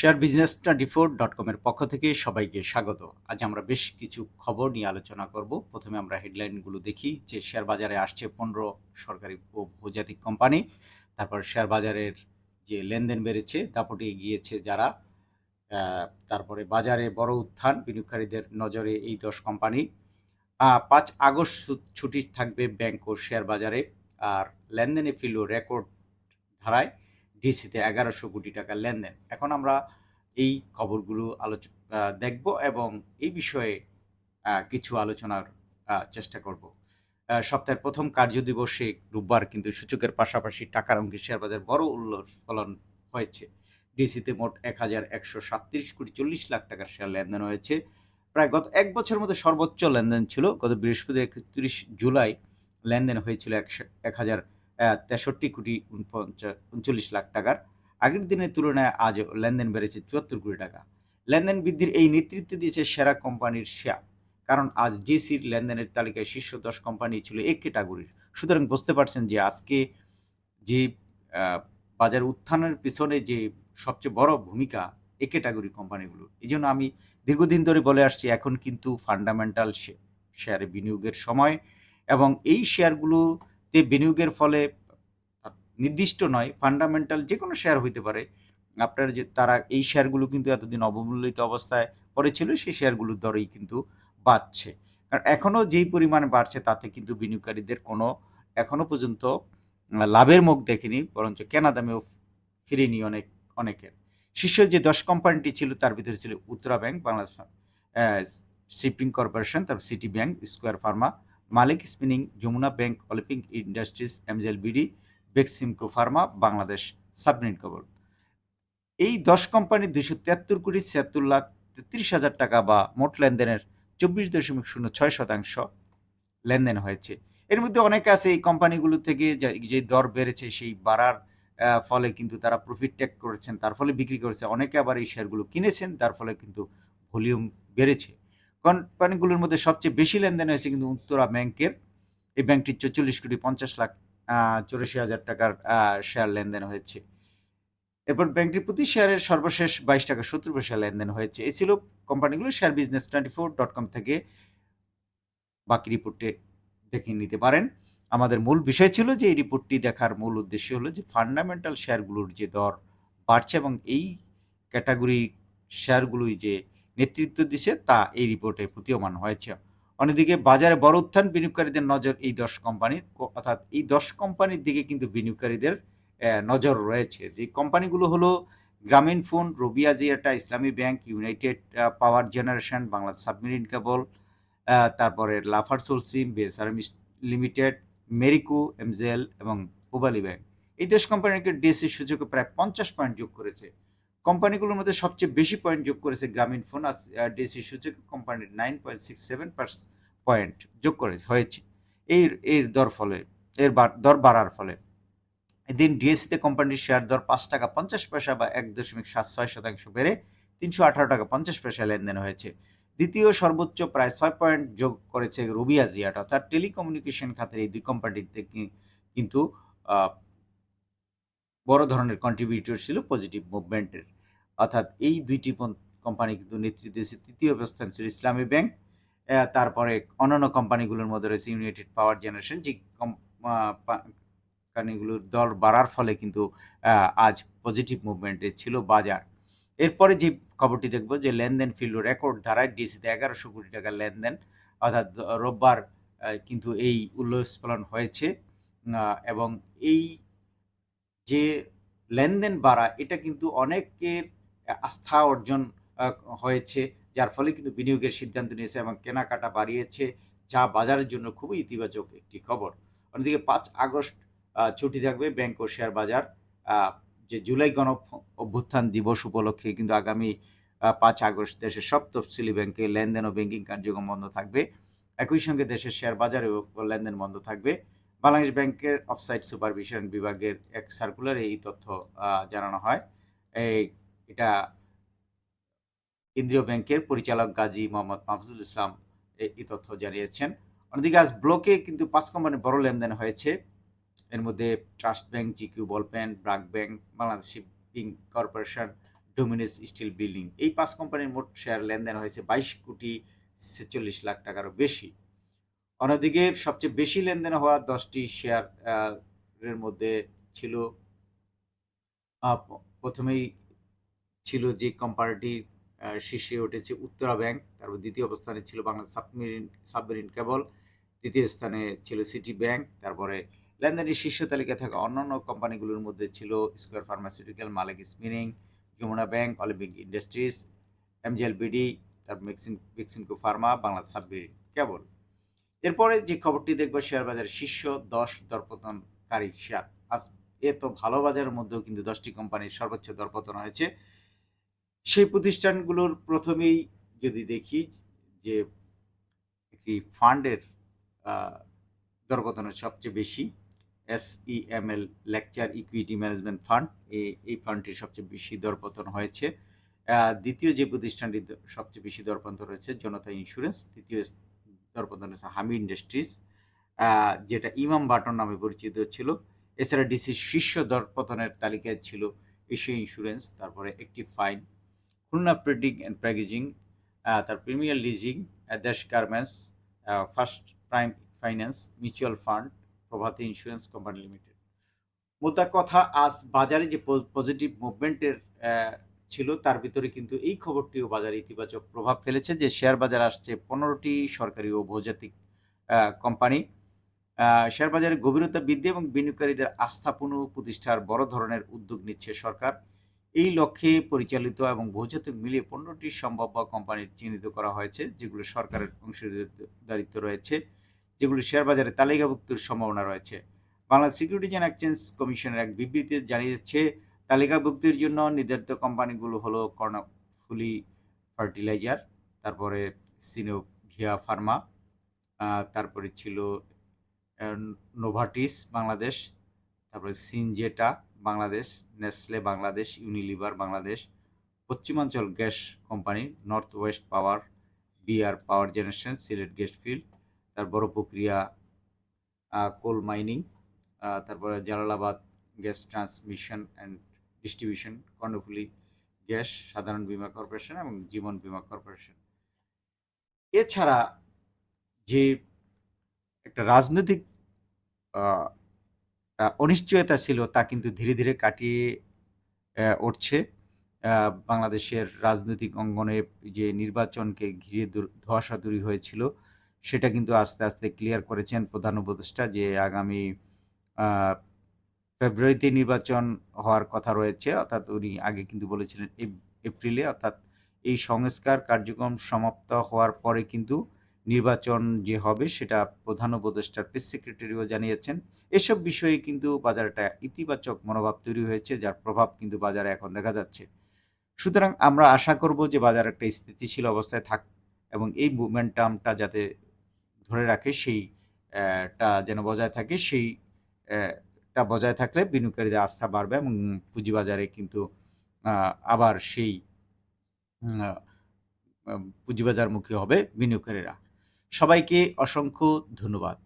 Share business twenty four dot কমের পক্ষ থেকে সবাইকে স্বাগত। আজ আমরা বেশ কিছু খবর নিয়ে আলোচনা করব। প্রথমে আমরা হেডলাইনগুলো দেখি যে শেয়ার বাজারে আসছে পনেরো সরকারি ও বহুজাতিক কোম্পানি তারপর শেয়ার বাজারের যে লেনদেন বেড়েছে, দাপটে গিয়েছে যারা। তারপরে বাজারে বড় উত্থান, বিনিয়োগকারীদের নজরে এই দশ কোম্পানি পাঁচ আগস্ট ছুটি থাকবে ব্যাংক ও শেয়ার বাজারে আর লেনদেনে ফিরল রেকর্ড ধারায়। ডিসিতে এগারোশো কোটি টাকার লেনদেন। এখন আমরা এই খবরগুলো আলোচ দেখব এবং এই বিষয়ে কিছু আলোচনার চেষ্টা করব। সপ্তাহের প্রথম কার্যদিবসে রোববার কিন্তু সূচকের পাশাপাশি টাকার অঙ্কে শেয়ার বাজার বড় উল্লফলন হয়েছে। ডিসিতে মোট এক হাজার একশো সাতত্রিশ কোটি চল্লিশ লাখ টাকার শেয়ার লেনদেন হয়েছে। প্রায় গত এক বছরের মধ্যে সর্বোচ্চ লেনদেন ছিল। গত বৃহস্পতিবার একত্রিশ জুলাই লেনদেন হয়েছিল এক হাজার তেষট্টি কোটি উনচল্লিশ লাখ টাকার। আগের দিনের তুলনায় আজ লেনদেন বেড়েছে চুয়াত্তর কোটি টাকা। লেনদেন বৃদ্ধির এই নেতৃত্ব দিয়েছে সেরা কোম্পানির শেয়ার। কারণ আজ জেসির লেনদেনের তালিকায় শীর্ষ দশ কোম্পানি ছিল এক ক্যাটাগরির। সুতরাং বুঝতে পারছেন যে আজকে যে বাজার উত্থানের পিছনে যে সবচেয়ে বড় ভূমিকা এ ক্যাটাগরি কোম্পানিগুলো এই জন্য আমি দীর্ঘদিন ধরে বলে আসছি, এখন কিন্তু ফান্ডামেন্টাল শেয়ারে বিনিয়োগের সময় এবং এই শেয়ারগুলোতে বিনিয়োগের ফলে নির্দিষ্ট নয় ফান্ডামেন্টাল যে কোনো শেয়ার হইতে পারে। আপনার যে তারা এই শেয়ারগুলো কিন্তু এতদিন অবমূল্যিত অবস্থায় পড়েছিল, সেই শেয়ারগুলোর দরেই কিন্তু বাড়ছে। কারণ এখনও যেই পরিমাণে বাড়ছে, তাতে কিন্তু বিনিয়োগকারীদের কোনো এখনও পর্যন্ত লাভের মুখ দেখেনি, বরঞ্চ কেনা দামেও ফিরেনি অনেক, অনেকের। শীর্ষ যে দশ কোম্পানিটি ছিল, তার ভিতরে ছিল Uttara bank Bangladesh shipping corporation তারপর city bank square pharma Malek spinning, Jamuna bank, olympic industries MJL BD Beximco pharma, Bangladesh submarine cable এই দশ কোম্পানি দুইশো তিয়াত্তর কোটি ছিয়াত্তর লাখ তেত্রিশ হাজার টাকা বা মোট লেনদেনের চব্বিশ দশমিক শূন্য ছয় শতাংশ লেনদেন হয়েছে। এর মধ্যে অনেকে আছে এই কোম্পানিগুলো থেকে, যে- যে দর বেড়েছে সেই বাড়ার ফলে কিন্তু তারা প্রফিট ট্যাক করেছেন, তার ফলে বিক্রি করেছে। অনেকে আবার এই শেয়ারগুলো কিনেছেন, তার ফলে কিন্তু ভলিউম বেড়েছে। কোম্পানিগুলোর মধ্যে সবচেয়ে বেশি লেনদেন হয়েছে কিন্তু উত্তরা ব্যাংকের? এই ব্যাংকটি চল্লিশ কোটি পঞ্চাশ লাখ চৌরাশি হাজার টাকার শেয়ার লেনদেন হয়েছে। এরপর ব্যাংকটির প্রতি শেয়ারের সর্বশেষ বাইশ টাকা সত্তর পয়সা লেনদেন হয়েছে। এই ছিল কোম্পানিগুলো share business twenty four dot com থেকে বাকি রিপোর্টে দেখে নিতে পারেন। আমাদের মূল বিষয় ছিল যে এই রিপোর্টটি দেখার মূল উদ্দেশ্য হলো যে ফান্ডামেন্টাল শেয়ারগুলোর যে দর বাড়ছে এবং এই ক্যাটাগরি শেয়ারগুলোই যে নেতৃত্ব দিচ্ছে তা এই রিপোর্টে প্রতীয়মান হয়েছে। অন্যদিকে বাজারে বড় উত্থান, বিনিয়োগকারীদের নজর এই দশ কোম্পানি অর্থাৎ এই দশ কোম্পানির দিকে কিন্তু বিনিয়োগকারীদের নজর রয়েছে। যে কোম্পানিগুলো হলো গ্রামীণ ফোন, রবিয়া জিয়াটা, Islami bank, united power generation, Bangladesh submarine cable তারপরে Lafarge Holcim BSRM limited, Marico MJL এবং পুবালি ব্যাংক। এই দেশ কোম্পানিকে ডিএসসি সূচকে প্রায় পঞ্চাশ পয়েন্ট যোগ করেছে। কোম্পানিগুলোর মধ্যে সবচেয়ে বেশি পয়েন্ট যোগ করেছে গ্রামীণ ফোন ডিএসসি সূচকে কোম্পানির nine point six seven point যোগ করে, হয়েছে। এর এর দর ফলে, এর দর বাড়ার ফলে। এদিন ডিএসসিতে কোম্পানির শেয়ার দর পাঁচ টাকা পঞ্চাশ পয়সা বা এক দশমিক সাত ছয় শতাংশ বেড়ে তিনশো আঠারো টাকা পঞ্চাশ পয়সা লেনদেন হয়েছে। দ্বিতীয় সর্বোচ্চ প্রায় ছয় পয়েন্ট যোগ করেছে রুবিয়া জিয়াট, অর্থাৎ টেলিকমিউনিকেশন খাতের এই দুই কোম্পানিতে কিন্তু বড় ধরনের কন্ট্রিবিউটর ছিল পজিটিভ মুভমেন্টের অর্থাৎ এই দুইটি কোম্পানি কিন্তু নেতৃত্ব দিয়েছে। তৃতীয় অবস্থান ছিল ইসলামী ব্যাংক তারপরে অন্যান্য কোম্পানিগুলোর মধ্যে রয়েছে ইউনাইটেড পাওয়ার জেনারেশন যে কোম্পানিগুলোর দর বাড়ার ফলে কিন্তু আজ পজিটিভ মুভমেন্টে ছিল বাজার। এরপরে যে খবরটি দেখব যে লেনদেন ফিরল রেকর্ড ধারায় ডিসিতে এগারোশো কোটি টাকার লেনদেন, অর্থাৎ রোববার কিন্তু এই উল্লস্ফলন হয়েছে এবং এই যে লেনদেন বাড়া, এটা কিন্তু অনেকের আস্থা অর্জন হয়েছে, যার ফলে কিন্তু বিনিয়োগের সিদ্ধান্ত নিয়েছে এবং কেনাকাটা বাড়িয়েছে, যা বাজারের জন্য খুবই ইতিবাচক একটি খবর। অন্যদিকে পাঁচ আগস্ট ছুটি থাকবে ব্যাংক ও শেয়ার বাজার। যে জুলাই গণ অভ্যুত্থান দিবস উপলক্ষে কিন্তু আগামী পাঁচ আগস্ট দেশের সব তফসিলি ব্যাংকে লেনদেন ও ব্যাংকিং কার্যক্রম বন্ধ থাকবে। একই সঙ্গে দেশের শেয়ার বাজারে লেনদেন বন্ধ থাকবে। বাংলাদেশ ব্যাংকের অফসাইট সুপারভিশন বিভাগের এক সার্কুলারে এই তথ্য জানানো হয়। এই, এটা কেন্দ্রীয় ব্যাংকের পরিচালক গাজী মোহাম্মদ মাহফুজুল ইসলাম এই তথ্য জানিয়েছেন। অন্যদিকে আজ ব্লকে কিন্তু পাঁচ কোম্পানির বড় লেনদেন হয়েছে। এর মধ্যে trust bank, GQ ball pen BRAC bank, Bangladesh shipping corporation, Dominage steel building. এই পাঁচ কোম্পানির মোট শেয়ার লেনদেন হয়েছে বাইশ কোটি ছেচল্লিশ লাখ টাকারও বেশি। অন্যদিকে সবচেয়ে বেশি লেনদেন হওয়া দশটি শেয়ার এর মধ্যে ছিল প্রথমেই ছিল যে কোম্পানিটি শীর্ষে উঠেছে উত্তরা ব্যাংক তারপর দ্বিতীয় অবস্থানে ছিল বাংলাদেশ সাবমেরিন সাবমেরিন কেবল তৃতীয় স্থানে ছিল সিটি ব্যাংক তারপরে লেনদেনের শীর্ষ তালিকায় থাকা অন্যান্য কোম্পানিগুলোর মধ্যে ছিল square pharmaceutical Malek spinning Jamuna bank olympic industries MGL BD তারপর মেক্সিম Beximco pharma Bangladesh submarine cable এরপরে যে খবরটি দেখব শেয়ার বাজারের শীর্ষ দশ দরপতনকারী শেয়ার। আজ এ তো ভালো বাজারের মধ্যেও কিন্তু দশটি কোম্পানির সর্বোচ্চ দরপতন হয়েছে। সেই প্রতিষ্ঠানগুলোর প্রথমেই যদি দেখি যে একটি ফান্ডের দরপতনের সবচেয়ে বেশি, S E M L lecture equity management fund এই ফান্ডটির সবচেয়ে বেশি দরপতন হয়েছে। দ্বিতীয় যে প্রতিষ্ঠানটি সবচেয়ে বেশি দরপতন রয়েছে জনতা ইন্স্যুরেন্স, তৃতীয় দরপতন হয়েছে হামি ইন্ডাস্ট্রিজ যেটা ইমাম বাটন নামে পরিচিত ছিল। এছাড়া ডিসির শীর্ষ দরপতনের তালিকায় ছিল এশিয়া ইন্স্যুরেন্স তারপরে একটি fine Khulna printing and packaging তার premier leasing Desh garments first prime finance mutual fund Prabhati insurance company limited মোদ্দা কথা, আজ বাজারে যে পজিটিভ মুভমেন্টের ছিল, তার ভিতরে কিন্তু এই খবরটিও বাজারে ইতিবাচক প্রভাব ফেলেছে যে শেয়ার বাজার আসছে পনেরোটি সরকারি ও বহুজাতিক কোম্পানি। শেয়ার বাজারে গভীরতা বৃদ্ধি এবং বিনিয়োগকারীদের আস্থাপূর্ণ প্রতিষ্ঠার বড় ধরনের উদ্যোগ নিচ্ছে সরকার। এই লক্ষ্যে পরিচালিত এবং বহুজাতিক মিলিয়ে পনেরোটি সম্ভাব্য কোম্পানি চিহ্নিত করা হয়েছে, যেগুলো সরকারের অংশীদারিত্ব রয়েছে, যেগুলো শেয়ার বাজারে তালিকাভুক্তির সম্ভাবনা রয়েছে। বাংলাদেশ সিকিউরিটিজ অ্যান্ড এক্সচেঞ্জ কমিশনের এক বিবৃতিতে জানিয়েছে তালিকাভুক্তির জন্য নির্ধারিত কোম্পানিগুলো হলো কর্ণফুলি ফার্টিলাইজার, তারপরে সিনোভিয়া ফার্মা তারপরে ছিল নোভাটিস বাংলাদেশ, তারপরে Syngenta Bangladesh, Nestle Bangladesh, Unilever Bangladesh, Paschimanchal gas company north west power, BR power generation, Sylhet gas field তার বড় প্রক্রিয়া কোল মাইনিং তারপরে Jalalabad gas transmission and distribution, Karnaphuli gas, Sadharan Bima corporation এবং জীবন বীমা corporation. এছাড়া যে একটা রাজনৈতিক অনিশ্চয়তা ছিল তা কিন্তু ধীরে ধীরে কাটিয়ে উঠছে। বাংলাদেশের রাজনৈতিক অঙ্গনে যে নির্বাচনকে ঘিরে দূর- ধোঁয়াশাতুরি হয়েছিল, সেটা কিন্তু আস্তে আস্তে ক্লিয়ার করেছেন প্রধান উপদেষ্টা যে আগামী ফেব্রুয়ারিতে নির্বাচন হওয়ার কথা রয়েছে অর্থাৎ উনি আগে কিন্তু বলেছিলেন এপ- এপ্রিলে অর্থাৎ এই সংস্কার কার্যক্রম সমাপ্ত হওয়ার পরে কিন্তু নির্বাচন যে হবে সেটা প্রধান উপদেষ্টার প্রেস সেক্রেটারিও জানিয়েছেন। এসব বিষয়ে কিন্তু বাজারে একটা ইতিবাচক মনোভাব তৈরি হয়েছে যার প্রভাব কিন্তু বাজারে এখন দেখা যাচ্ছে। সুতরাং আমরা আশা করব যে বাজার একটা স্থিতিশীল অবস্থায় থাক এবং এই মুভমেন্টামটা যাতে ধরে রাখে সেই আহ, টা যেন বজায় থাকে সেই টা বজায় থাকলে বিনিয়োগকারীদের আস্থা বাড়বে এবং পুঁজিবাজারে কিন্তু আবার সেই পুঁজিবাজারমুখী হবে বিনিয়োগকারীরা। সবাইকে অসংখ্য ধন্যবাদ।